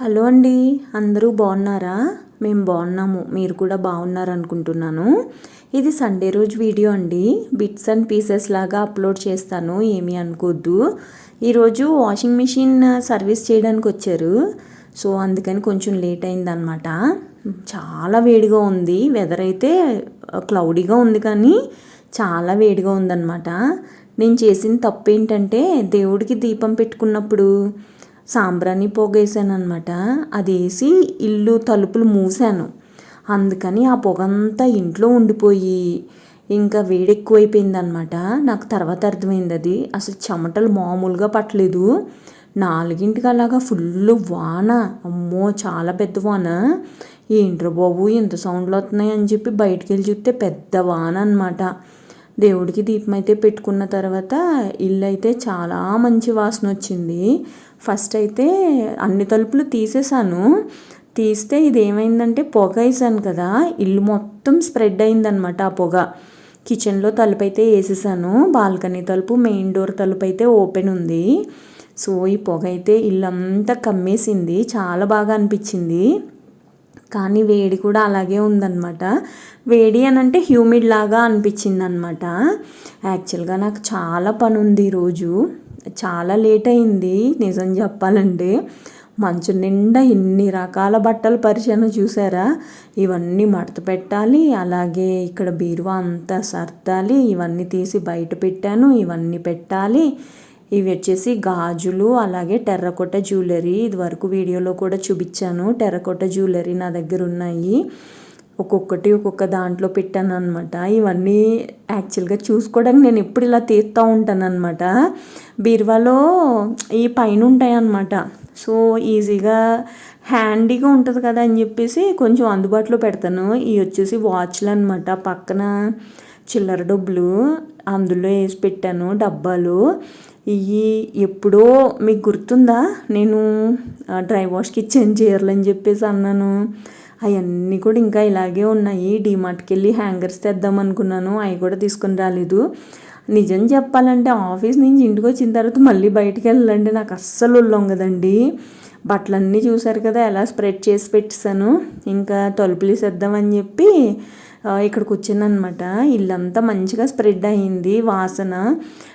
Hello అండి అందరూ బాగున్నారా? మేము బాగున్నాము మీరు కూడా బాగున్నారు అనుకుంటున్నాను ఇది సండే రోజు వీడియో అండి. బిట్స్ అండ్ పీసెస్ లాగా అప్లోడ్ చేస్తాను ఏమీ అనుకోవద్దు ఈరోజు వాషింగ్ మిషన్ సర్వీస్ చేయడానికి వచ్చారు. సో అందుకని కొంచెం లేట్ అయిందనమాట. చాలా వేడిగా ఉంది. వెదర్ అయితే క్లౌడీగా ఉంది కానీ చాలా వేడిగా ఉందన్నమాట నేను చేసిన తప్పు ఏంటంటే దేవుడికి దీపం పెట్టుకున్నప్పుడు సాంబ్రాణి పొగేసాను అనమాట అది వేసి ఇల్లు తలుపులు మూసాను అందుకని ఆ పొగ అంతా ఇంట్లో ఉండిపోయి ఇంకా వేడి అనమాట నాకు తర్వాత అర్థమైంది అది. అసలు చెమటలు మామూలుగా పట్టలేదు. నాలుగింటికి అలాగా ఫుల్ వాన. అమ్మో చాలా పెద్ద వాన. ఏంట్రా బాబు ఎంత సౌండ్లు వస్తున్నాయి అని చెప్పి బయటికి వెళ్ళి చూస్తే పెద్ద వాన అనమాట దేవుడికి దీపం అయితే పెట్టుకున్న తర్వాత ఇల్లు అయితే చాలా మంచి వాసన వచ్చింది ఫస్ట్ అయితే అన్ని తలుపులు తీసేసాను తీస్తే ఇది ఏమైందంటే పొగ వేసాను కదా. ఇల్లు మొత్తం స్ప్రెడ్ అయిందనమాట ఆ పొగ. కిచెన్లో తలుపు అయితే వేసేసాను బాల్కనీ తలుపు మెయిన్ డోర్ తలుపు అయితే ఓపెన్ ఉంది. సో ఈ పొగ అయితే ఇల్లంతా కమ్మేసింది. చాలా బాగా అనిపించింది. కానీ వేడి కూడా అలాగే ఉందన్నమాట. వేడి అని అంటే హ్యూమిడ్ లాగా అనిపించింది అనమాట యాక్చువల్గా నాకు చాలా పని ఉంది ఈరోజు. చాలా లేట్ అయింది నిజం చెప్పాలంటే. మంచు నిండా ఇన్ని రకాల బట్టలు పరిచయం చూసారా? ఇవన్నీ మడత పెట్టాలి అలాగే ఇక్కడ బీరువా అంతా సర్దాలి ఇవన్నీ తీసి బయట పెట్టాను ఇవన్నీ పెట్టాలి. ఇవి వచ్చేసి గాజులు అలాగే టెర్రకోట జ్యువెలరీ ఇది వరకు వీడియోలో కూడా చూపించాను. టెర్రకోట జ్యువెలరీ నా దగ్గర ఉన్నాయి. ఒక్కొక్కటి ఒక్కొక్క దాంట్లో పెట్టాను అనమాట ఇవన్నీ యాక్చువల్గా చూసుకోవడానికి నేను ఎప్పుడు ఇలా తీస్తూ ఉంటాను అనమాట బీరువాలో ఈ పైన ఉంటాయి అన్నమాట సో ఈజీగా హ్యాండీగా ఉంటుంది కదా అని చెప్పేసి కొంచెం అందుబాటులో పెడతాను. ఇవి వచ్చేసి వాచ్లు అనమాట పక్కన చిల్లర డబ్బులు అందులో వేసి పెట్టాను డబ్బాలు. ఇవి ఎప్పుడో మీకు గుర్తుందా? నేను డ్రై వాష్కి ఇచ్చాను చీరలు అని చెప్పేసి అన్నాను. అవన్నీ కూడా ఇంకా ఇలాగే ఉన్నాయి. డీమార్ట్కి వెళ్ళి హ్యాంగర్స్ తెద్దాం అనుకున్నాను. అవి కూడా తీసుకుని రాలేదు. నిజం చెప్పాలంటే ఆఫీస్ నుంచి ఇంటికి వచ్చిన తర్వాత మళ్ళీ బయటికి వెళ్ళాలంటే నాకు అస్సలు లొంగదండి. బట్టలన్నీ చూసారు కదా ఎలా స్ప్రెడ్ చేసి పెట్టేశాను. ఇంకా తలుపులు వేసేద్దామని చెప్పి ఇక్కడికి వచ్చిందనమాట ఇల్లంతా మంచిగా స్ప్రెడ్ అయ్యింది వాసన.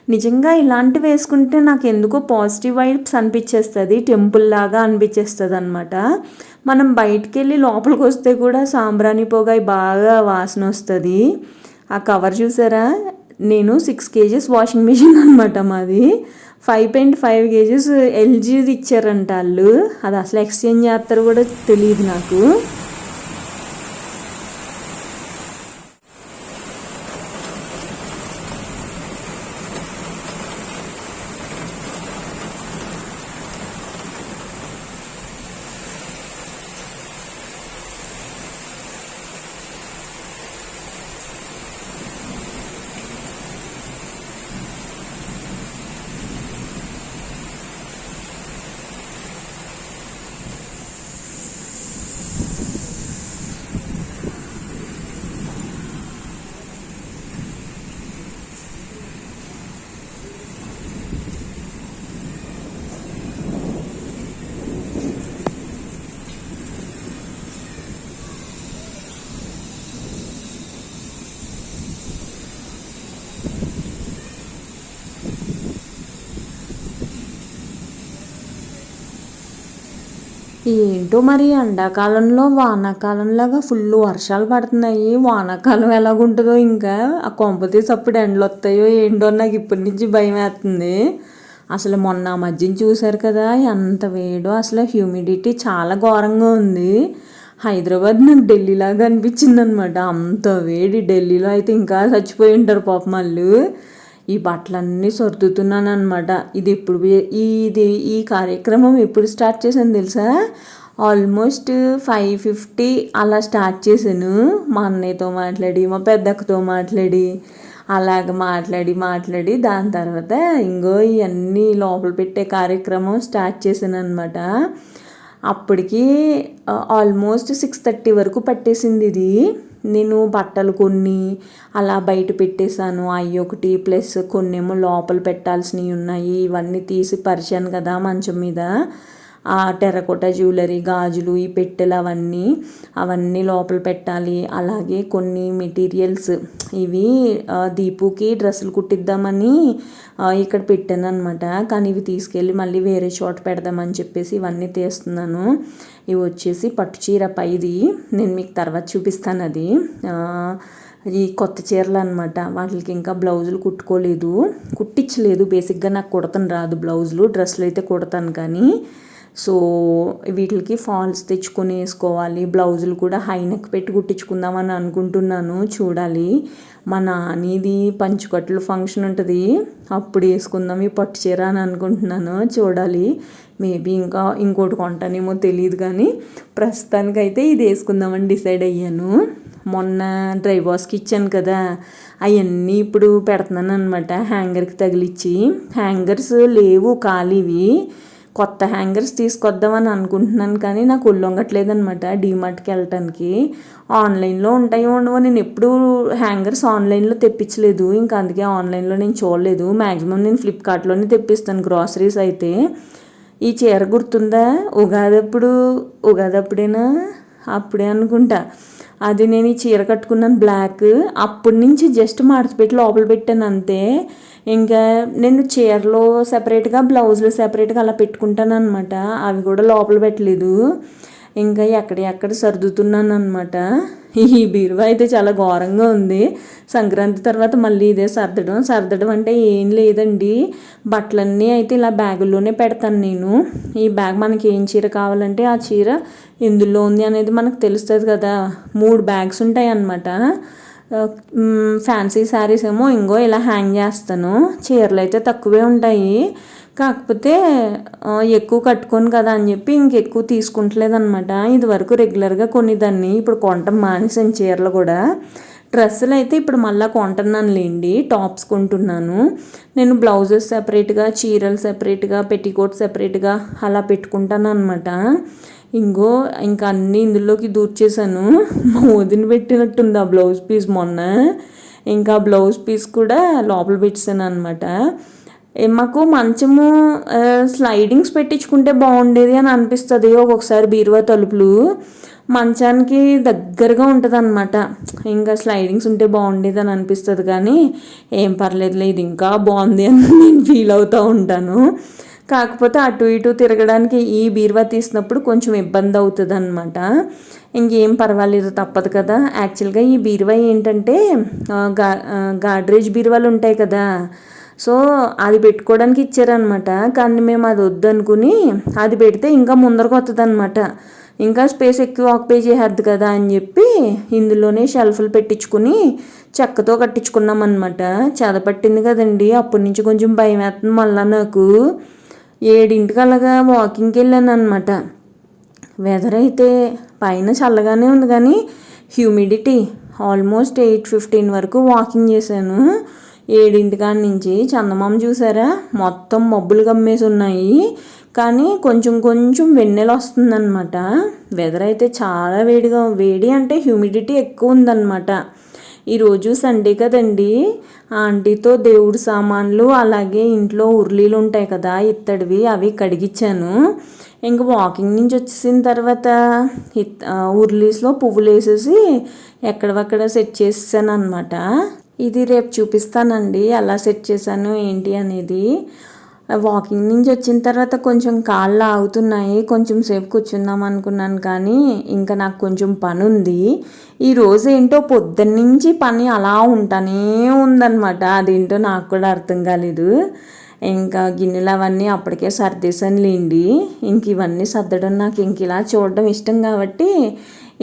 నిజంగా ఇలాంటివి వేసుకుంటే నాకు ఎందుకో పాజిటివ్ వైబ్స్ అనిపించేస్తుంది టెంపుల్ లాగా అనిపించేస్తుంది అనమాట మనం బయటికి వెళ్ళి లోపలికి వస్తే కూడా సాంబ్రాణి పొగ బాగా వాసన వస్తుంది. ఆ కవర్ చూసారా? నేను సిక్స్ కేజీస్ వాషింగ్ మిషన్ అనమాట మాది. ఫైవ్ పాయింట్ ఫైవ్ కేజీస్ ఎల్జీది ఇచ్చారంట వాళ్ళు అది అసలు ఎక్స్చేంజ్ చేస్తారు కూడా తెలియదు నాకు. ఏంటో మరి ఎండాకాలంలో వానాకాలంలాగా ఫుల్ వర్షాలు పడుతున్నాయి. వానాకాలం ఎలాగుంటుందో ఇంకా ఆ కొంపతీసి అప్పుడు ఎండలు వస్తాయో ఏంటో నాకు ఇప్పటి నుంచి భయం వేస్తుంది. అసలు మొన్న మధ్యన చూశారు కదా ఎంత వేడో అసలు హ్యూమిడిటీ చాలా ఘోరంగా ఉంది. హైదరాబాద్ నాకు ఢిల్లీలాగా అనిపించింది అనమాట అంత వేడి ఢిల్లీలో అయితే ఇంకా చచ్చిపోయి ఉంటారు పాపం వాళ్ళు. ఈ బట్టలన్నీ సర్దుతున్నాను అనమాట ఇది ఇప్పుడు ఇది ఈ కార్యక్రమం ఎప్పుడు స్టార్ట్ చేశాను తెలుసా? ఆల్మోస్ట్ ఫైవ్ ఫిఫ్టీ అలా స్టార్ట్ చేశాను. మా అన్నయ్యతో మాట్లాడి మా పెద్దక్కతో మాట్లాడి అలాగ మాట్లాడి మాట్లాడి దాని తర్వాత ఇంకో ఇవన్నీ లోపల పెట్టే కార్యక్రమం స్టార్ట్ చేశాను అనమాట అప్పటికి ఆల్మోస్ట్ సిక్స్ థర్టీ వరకు పట్టేసింది ఇది. నేను బట్టలు కొన్ని అలా బయట పెట్టేశాను. అవి ఒకటి ప్లస్ కొన్నేమో లోపల పెట్టాల్సినవి ఉన్నాయి. ఇవన్నీ తీసి పరిచాను కదా మంచం మీద. ఆ టెర్రకోట జ్యువెలరీ గాజులు ఈ పెట్టెలు అవన్నీ అవన్నీ లోపల పెట్టాలి. అలాగే కొన్ని మెటీరియల్స్. ఇవి దీపుకి డ్రెస్సులు కుట్టిద్దామని ఇక్కడ పెట్టాను అనమాట కానీ ఇవి తీసుకెళ్ళి మళ్ళీ వేరే చోట పెడదామని చెప్పేసి ఇవన్నీ తీస్తున్నాను. ఇవి వచ్చేసి పట్టు చీర పైది. నేను మీకు తర్వాత చూపిస్తాను అది. ఈ కొత్త చీరలు అనమాట వాటికి ఇంకా బ్లౌజులు కుట్టుకోలేదు. కుట్టించలేదు. బేసిక్గా నాకు కుడతాను రాదు బ్లౌజులు. డ్రెస్సులు అయితే కుడతాను కానీ సో వీటికి ఫాల్స్ తెచ్చుకొని వేసుకోవాలి బ్లౌజులు కూడా హై నెక్ పెట్టి కుట్టించుకుందామని అనుకుంటున్నాను. చూడాలి. మా నానిది పంచుకట్లు ఫంక్షన్ ఉంటుంది. అప్పుడు వేసుకుందాం. ఈ పట్టు చీర అని అనుకుంటున్నాను. చూడాలి. మేబీ ఇంకా ఇంకోటి కొంటానేమో తెలియదు కానీ ప్రస్తుతానికైతే ఇది వేసుకుందామని డిసైడ్ అయ్యాను. మొన్న డ్రై ఇచ్చాను కదా. అవన్నీ ఇప్పుడు పెడుతున్నాను అనమాట హ్యాంగర్కి తగిలిచ్చి. హ్యాంగర్స్ లేవు ఖాళీవి. కొత్త హ్యాంగర్స్ తీసుకొద్దామని అనుకుంటున్నాను కానీ నాకు ఒళ్ళొంగట్లేదు అనమాట డీమార్ట్కి వెళ్ళటానికి. ఆన్లైన్లో ఉంటాయో ఉండవో. నేను ఎప్పుడూ హ్యాంగర్స్ ఆన్లైన్లో తెప్పించలేదు. ఇంకా అందుకే ఆన్లైన్లో నేను చూడలేదు. మ్యాక్సిమం నేను ఫ్లిప్కార్ట్లోనే తెప్పిస్తాను గ్రాసరీస్ అయితే. ఈ చీర గుర్తుందా? ఉగాది అప్పుడు ఉగాది అప్పుడేనా అప్పుడే అనుకుంటా. అది నేను ఈ చీర కట్టుకున్నాను బ్లాక్ అప్పటి నుంచి జస్ట్ మార్చిపెట్టి లోపల పెట్టాను అంతే. ఇంకా నేను చీరలో సెపరేట్గా బ్లౌజులు సెపరేట్గా అలా పెట్టుకుంటాను అనమాట అవి కూడా లోపల పెట్టలేదు. ఇంకా ఎక్కడెక్కడ సర్దుతున్నాను అనమాట ఈ బీరువా అయితే చాలా ఘోరంగా ఉంది. సంక్రాంతి తర్వాత మళ్ళీ ఇదే సర్దడం. సర్దడం అంటే ఏం లేదండి. బట్టలన్నీ అయితే ఇలా బ్యాగుల్లోనే పెడతాను నేను. ఈ బ్యాగ్ మనకి ఏం చీర కావాలంటే ఆ చీర ఎందులో ఉంది అనేది మనకు తెలుస్తుంది కదా. మూడు బ్యాగ్స్ ఉంటాయి అన్నమాట ఫ్యాన్సీ శారీస్ ఏమో ఇంకో ఇలా హ్యాంగ్ చేస్తాను. చీరలు అయితే తక్కువే ఉంటాయి. కాకపోతే ఎక్కువ కట్టుకోను కదా అని చెప్పి ఇంకెక్కువ తీసుకుంటలేదన్నమాట. ఇదివరకు ఇది వరకు రెగ్యులర్గా కొనేదాన్ని. ఇప్పుడు కొనటం మానేసాను చీరలు కూడా. డ్రెస్సులు అయితే ఇప్పుడు మళ్ళీ కొంటున్నాను లేండి టాప్స్ కొంటున్నాను. నేను బ్లౌజెస్ సెపరేట్గా చీరలు సెపరేట్గా పెట్టికోట్ సెపరేట్గా అలా పెట్టుకుంటాను అనమాట ఇంకో ఇంకా అన్నీ ఇందులోకి దూర్చేసాను మోదిని వదిన పెట్టినట్టుంది ఆ బ్లౌజ్ పీస్ మొన్న. ఇంకా బ్లౌజ్ పీస్ కూడా లోపల పెట్టాను అనమాట మాకు మంచము స్లైడింగ్స్ పెట్టించుకుంటే బాగుండేది అని అనిపిస్తుంది. ఒక్కొక్కసారి బీరువా తలుపులు మంచానికి దగ్గరగా ఉంటుంది అనమాట ఇంకా స్లైడింగ్స్ ఉంటే బాగుండేది అని అనిపిస్తుంది కానీ ఏం పర్లేదులే ఇది ఇంకా బాగుంది అని నేను ఫీల్ అవుతూ ఉంటాను. కాకపోతే అటు ఇటు తిరగడానికి ఈ బీరువా తీసినప్పుడు కొంచెం ఇబ్బంది అవుతుంది అనమాట ఇంకేం పర్వాలేదు తప్పదు కదా. యాక్చువల్గా ఈ బీరువా ఏంటంటే గా గాడ్రేజ్ బీరువాలు ఉంటాయి కదా. సో అది పెట్టుకోవడానికి ఇచ్చారనమాట కానీ మేము అది వద్దనుకుని అది పెడితే ఇంకా ముందరకు వస్తుంది అనమాట ఇంకా స్పేస్ ఎక్కువ ఆక్యుపై చేసేద్ది కదా అని చెప్పి ఇందులోనే షెల్ఫ్లు పెట్టించుకుని చెక్కతో కట్టించుకున్నాం అనమాట చెదపట్టింది కదండి. అప్పటి నుంచి కొంచెం భయం వేస్తుంది మళ్ళీ నాకు. ఏడింటికలాగా వాకింగ్కి వెళ్ళాను అనమాట వెదర్ అయితే పైన చల్లగానే ఉంది కానీ హ్యూమిడిటీ ఆల్మోస్ట్ ఎయిట్ ఫిఫ్టీన్ వరకు వాకింగ్ చేశాను. ఏడింటికాడ నుంచి చందమామ చూసారా? మొత్తం మబ్బులు కమ్మేసి ఉన్నాయి కానీ కొంచెం కొంచెం వెన్నెల వస్తుందన్నమాట వెదర్ అయితే చాలా వేడిగా వేడి అంటే హ్యూమిడిటీ ఎక్కువ ఉందన్నమాట. ఈరోజు సండే కదండి. ఆంటీతో దేవుడు సామాన్లు అలాగే ఇంట్లో ఉర్లీలు ఉంటాయి కదా ఇత్తడివి అవి కడిగిచ్చాను. ఇంక వాకింగ్ నుంచి వచ్చేసిన తర్వాత ఇత్- ఉర్లీస్లో పువ్వులు వేసేసి ఎక్కడవక్కడ సెట్ చేసేసాను అనమాట ఇది రేపు చూపిస్తానండి ఎలా సెట్ చేశాను ఏంటి అనేది. వాకింగ్ నుంచి వచ్చిన తర్వాత కొంచెం కాళ్ళు ఆగుతున్నాయి కొంచెం సేపు కూర్చుందాం అనుకున్నాను కానీ ఇంకా నాకు కొంచెం పని ఉంది ఈ రోజు ఏంటో పొద్దున్న నుంచి పని అలా ఉంటానే ఉందన్నమాట. అదేంటో నాకు కూడా అర్థం కాలేదు. ఇంకా గిన్నెలు అవన్నీ అప్పటికే సర్దేశాను లేండి ఇంక ఇవన్నీ సర్దడం నాకు ఇంక ఇలా చూడడం ఇష్టం కాబట్టి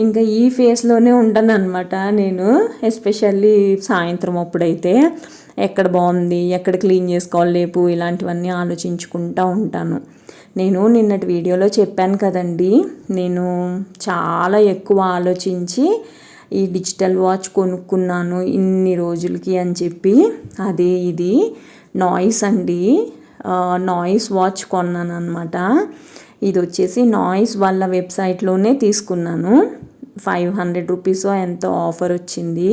ఇంకా ఈ ఫేస్లోనే ఉంటాను అనమాట నేను ఎస్పెషల్లీ సాయంత్రం అప్పుడైతే. ఎక్కడ బాగుంది ఎక్కడ క్లీన్ చేసుకోవాలి లేపు ఇలాంటివన్నీ ఆలోచించుకుంటూ ఉంటాను. నేను నిన్నటి వీడియోలో చెప్పాను కదండి నేను చాలా ఎక్కువ ఆలోచించి ఈ డిజిటల్ వాచ్ కొనుక్కున్నాను ఇన్ని రోజులకి అని చెప్పి. అదే ఇది నాయిస్ అండి. నాయిస్ వాచ్ కొన్నాను అనమాట ఇది వచ్చేసి నాయిస్ వాళ్ళ వెబ్సైట్లోనే తీసుకున్నాను. ఫైవ్ హండ్రెడ్ రూపీస్ ఎంతో ఆఫర్ వచ్చింది?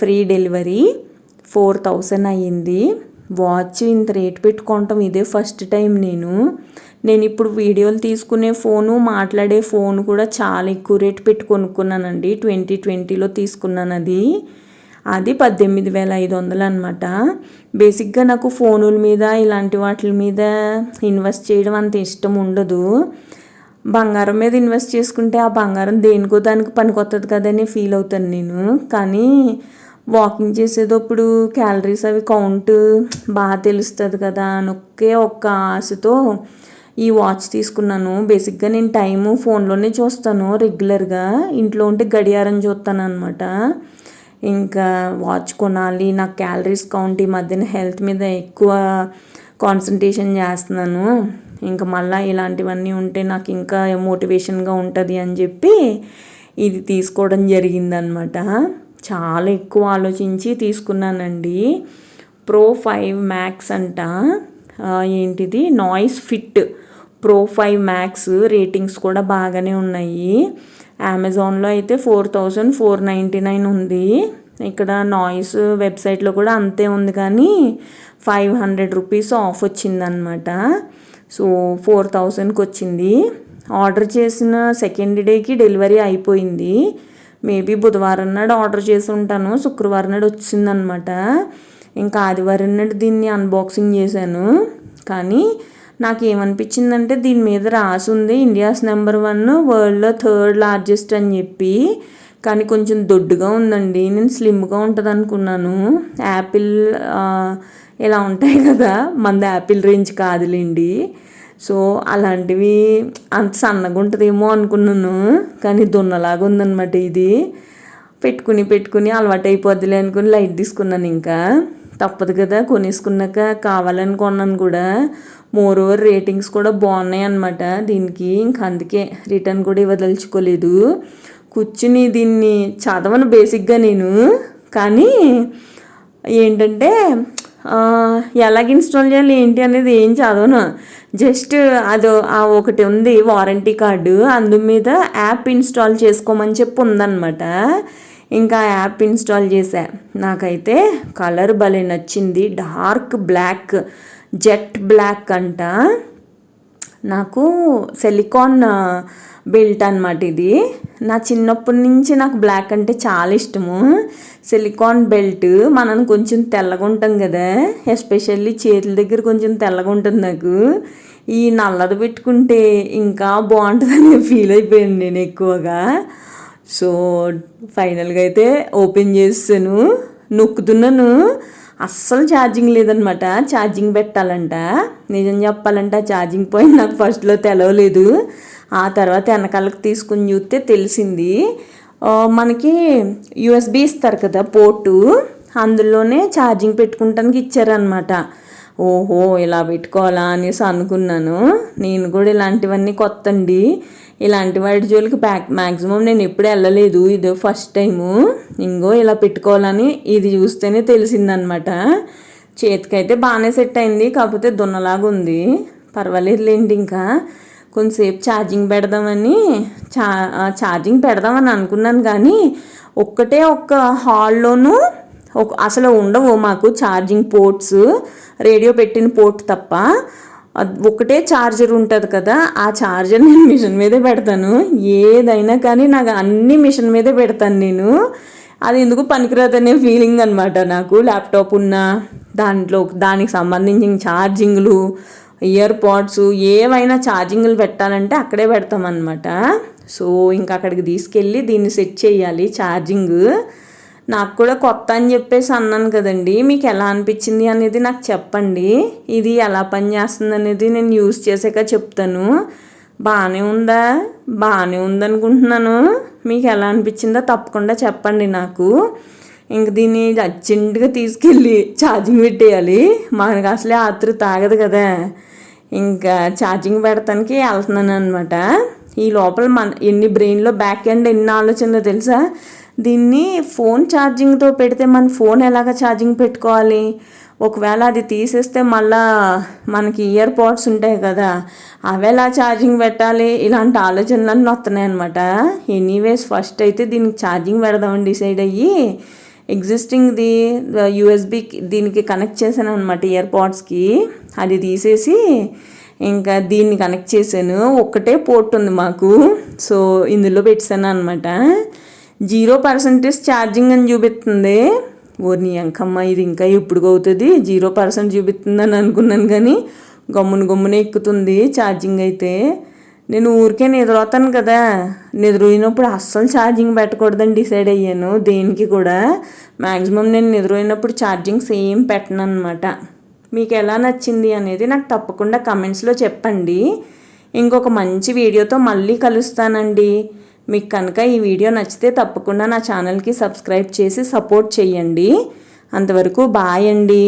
ఫ్రీ డెలివరీ ఫోర్ థౌజండ్ అయ్యింది. వాచ్ ఇంత రేట్ పెట్టుకోవటం ఇదే ఫస్ట్ టైం నేను. నేను ఇప్పుడు వీడియోలు తీసుకునే ఫోను మాట్లాడే ఫోన్ కూడా చాలా ఎక్కువ రేట్ పెట్టి కొనుక్కున్నానండి. ట్వంటీ ట్వంటీలో తీసుకున్నాను అది. అది పద్దెనిమిది వేల ఐదు వందలు అనమాట బేసిక్గా నాకు ఫోనుల మీద ఇలాంటి వాటి మీద ఇన్వెస్ట్ చేయడం అంత ఇష్టం ఉండదు. బంగారం మీద ఇన్వెస్ట్ చేసుకుంటే ఆ బంగారం దేనికో దానికి పనికొస్తుంది కదని ఫీల్ అవుతాను నేను. కానీ వాకింగ్ చేసేటప్పుడు క్యాలరీస్ అవి కౌంట్ బాగా తెలుస్తుంది కదా అని ఒకే ఒక్క ఆశతో ఈ వాచ్ తీసుకున్నాను. బేసిక్గా నేను టైము ఫోన్లోనే చూస్తాను రెగ్యులర్గా ఇంట్లో ఉంటే గడియారం చూస్తాను అనమాట ఇంకా వాచ్ కొనాలి నాకు క్యాలరీస్ కౌంట్ ఈ మధ్యన హెల్త్ మీద ఎక్కువ కాన్సన్ట్రేషన్ చేస్తున్నాను. ఇంకా మళ్ళీ ఇలాంటివన్నీ ఉంటే నాకు ఇంకా మోటివేషన్గా ఉంటుంది అని చెప్పి ఇది తీసుకోవడం జరిగిందనమాట చాలా ఎక్కువ ఆలోచించి తీసుకున్నానండి. ప్రో ఫైవ్ మ్యాక్స్ అంట. ఏంటిది? Noise fit pro five max ratings కూడా బాగానే ఉన్నాయి. అమెజాన్లో అయితే four thousand four ninety nine ఉంది. ఇక్కడ నాయిస్ వెబ్సైట్లో కూడా అంతే ఉంది కానీ ఫైవ్ హండ్రెడ్ రూపీస్ ఆఫ్ వచ్చిందనమాట సో ఫోర్ థౌజండ్కి వచ్చింది ఆర్డర్ చేసిన సెకండ్ డేకి డెలివరీ అయిపోయింది. మేబీ బుధవారం నాడు ఆర్డర్ చేసి ఉంటాను శుక్రవారం నాడు వచ్చిందనమాట. ఇంకా ఆదివారం నాడు దీన్ని అన్బాక్సింగ్ చేశాను. కానీ నాకు ఏమనిపించిందంటే దీని మీద రాసి ఉంది ఇండియాస్ నెంబర్ వన్ వరల్డ్లో థర్డ్ లార్జెస్ట్ అని చెప్పి. కానీ కొంచెం దొడ్డుగా ఉందండి. నేను స్లిమ్గా ఉంటుంది అనుకున్నాను యాపిల్ ఇలా ఉంటాయి కదా. మంది యాపిల్ రేంజ్ కాదులేండి. సో అలాంటివి అంత సన్నగా ఉంటుందేమో అనుకున్నాను. కానీ దున్నలాగా ఉందన్నమాట ఇది. పెట్టుకుని పెట్టుకుని అలవాటు అయిపోద్దిలే అనుకుని లైట్ తీసుకున్నాను ఇంకా. తప్పదు కదా కొనేసుకున్నాక కావాలని కొన్నాను కూడా. మోర్ ఓవర్ రేటింగ్స్ కూడా బాగున్నాయి అనమాట దీనికి. ఇంకా అందుకే రిటర్న్ కూడా ఇవ్వదలుచుకోలేదు కూర్చుని దీన్ని చదవను బేసిక్గా నేను. కానీ ఏంటంటే ఎలాగ ఇన్స్టాల్ చేయాలి ఏంటి అనేది ఏం చదవను. జస్ట్ అది ఆ ఒకటి ఉంది వారంటీ కార్డు అందు మీద యాప్ ఇన్స్టాల్ చేసుకోమని చెప్పి ఉందన్నమాట. ఇంకా యాప్ ఇన్స్టాల్ చేశా. నాకైతే కలర్ భలే నచ్చింది డార్క్ బ్లాక్ జెట్ బ్లాక్ అంట. నాకు సెలికాన్ బెల్ట్ అనమాట ఇది. నా చిన్నప్పటి నుంచి నాకు బ్లాక్ అంటే చాలా ఇష్టము. సిలికాన్ బెల్ట్ మనం కొంచెం తెల్లగా ఉంటాం కదా. ఎస్పెషల్లీ చేతుల దగ్గర కొంచెం తెల్లగా ఉంటుంది నాకు. ఈ నల్లది పెట్టుకుంటే ఇంకా బాగుంటుందని ఫీల్ అయిపోయాను నేను ఎక్కువగా. సో ఫైనల్గా అయితే ఓపెన్ చేస్తాను. నొక్కుతున్నాను. అస్సలు ఛార్జింగ్ లేదనమాట ఛార్జింగ్ పెట్టాలంట. నిజం చెప్పాలంటే ఆ ఛార్జింగ్ పాయింట్ నాకు ఫస్ట్లో తెలవలేదు. ఆ తర్వాత వెనకాలకు తీసుకుని చూస్తే తెలిసింది మనకి యుఎస్బి ఇస్తారు కదా పోర్టు అందులోనే ఛార్జింగ్ పెట్టుకుంటానికి ఇచ్చారనమాట ఓహో ఇలా పెట్టుకోవాలా అనేసి అనుకున్నాను. నేను కూడా ఇలాంటివన్నీ కొత్త అండి ఇలాంటి వాటి జోలికి ప్యాక్ మ్యాక్సిమం నేను ఎప్పుడు వెళ్ళలేదు. ఇది ఫస్ట్ టైము. ఇంకో ఇలా పెట్టుకోవాలని ఇది చూస్తేనే తెలిసిందనమాట చేతికైతే బాగానే సెట్ అయింది కాకపోతే దున్నలాగా ఉంది పర్వాలేదులేండి ఇంకా. కొంతసేపు ఛార్జింగ్ పెడదామని చా ఛార్జింగ్ పెడదామని అనుకున్నాను కానీ ఒక్కటే ఒక్క హాల్లోనూ ఒక అసలు ఉండవు మాకు ఛార్జింగ్ పోర్ట్స్. రేడియో పెట్టిన పోర్ట్ తప్ప. ఒకటే ఛార్జర్ ఉంటుంది కదా ఆ ఛార్జర్ నేను మిషన్ మీదే పెడతాను. ఏదైనా కానీ నాకు అన్ని మిషన్ మీదే పెడతాను నేను. అది ఎందుకు పనికిరాదనే ఫీలింగ్ అనమాట నాకు. ల్యాప్టాప్ ఉన్న దాంట్లో దానికి సంబంధించిన ఛార్జింగ్లు ఇయర్ పాడ్స్ ఏవైనా ఛార్జింగ్లు పెట్టాలంటే అక్కడే పెడతామన్నమాట. సో ఇంకా అక్కడికి తీసుకెళ్ళి దీన్ని సెట్ చేయాలి ఛార్జింగ్. నాకు కూడా కొత్త అని చెప్పేసి అన్నాను కదండి. మీకు ఎలా అనిపించింది అనేది నాకు చెప్పండి. ఇది ఎలా పనిచేస్తుంది అనేది నేను యూస్ చేసాక చెప్తాను. బాగానే ఉందా? బాగానే ఉందనుకుంటున్నాను. మీకు ఎలా అనిపించిందో తప్పకుండా చెప్పండి నాకు. ఇంక దీన్ని అర్జెంటుగా తీసుకెళ్ళి ఛార్జింగ్ పెట్టేయాలి. మనకు అసలే ఆతృ తాగదు కదా. ఇంకా ఛార్జింగ్ పెడతానికి వెళ్తున్నాను అనమాట ఈ లోపల మన ఎన్ని బ్రెయిన్లో బ్యాక్ ఎండ్ ఎన్ని ఆలోచనలో తెలుసా? దీన్ని ఫోన్ ఛార్జింగ్తో పెడితే మన ఫోన్ ఎలాగ ఛార్జింగ్ పెట్టుకోవాలి? ఒకవేళ అది తీసేస్తే మళ్ళా మనకి ఇయర్ పాడ్స్ ఉంటాయి కదా. అవి ఎలా ఛార్జింగ్ పెట్టాలి? ఇలాంటి ఆలోచనలన్నీ వస్తున్నాయి అనమాట ఎనీవేస్ ఫస్ట్ అయితే దీనికి ఛార్జింగ్ పెడదామని డిసైడ్ అయ్యి ఎగ్జిస్టింగ్ది యూఎస్బి దీనికి కనెక్ట్ చేశాను అనమాట ఇయర్ పాడ్స్కి అది తీసేసి ఇంకా దీన్ని కనెక్ట్ చేశాను. ఒక్కటే పోర్ట్ ఉంది మాకు. సో ఇందులో పెట్టాను అనమాట జీరో పర్సెంటేజ్ ఛార్జింగ్ అని చూపిస్తుంది. ఓర్ని ఎంకమ్మ ఇది ఇంకా ఎప్పుడు అవుతుంది? జీరో పర్సెంట్ చూపిస్తుంది అని అనుకున్నాను కానీ గమ్మున గమ్మున ఎక్కుతుంది ఛార్జింగ్ అయితే. నేను ఊరికే నిద్రపోతాను కదా. నిద్రపోయినప్పుడు అస్సలు ఛార్జింగ్ పెట్టకూడదని డిసైడ్ అయ్యాను దేనికి కూడా. మ్యాక్సిమం నేను నిద్రపోయినప్పుడు ఛార్జింగ్ సేమ్ పెట్టను అనమాట మీకు ఎలా నచ్చింది అనేది నాకు తప్పకుండా కమెంట్స్లో చెప్పండి. ఇంకొక మంచి వీడియోతో మళ్ళీ కలుస్తానండి. మీకు కనుక ఈ వీడియో నచ్చితే తప్పకుండా నా ఛానల్కి సబ్స్క్రైబ్ చేసి సపోర్ట్ చేయండి. అంతవరకు బాయ్ అండి.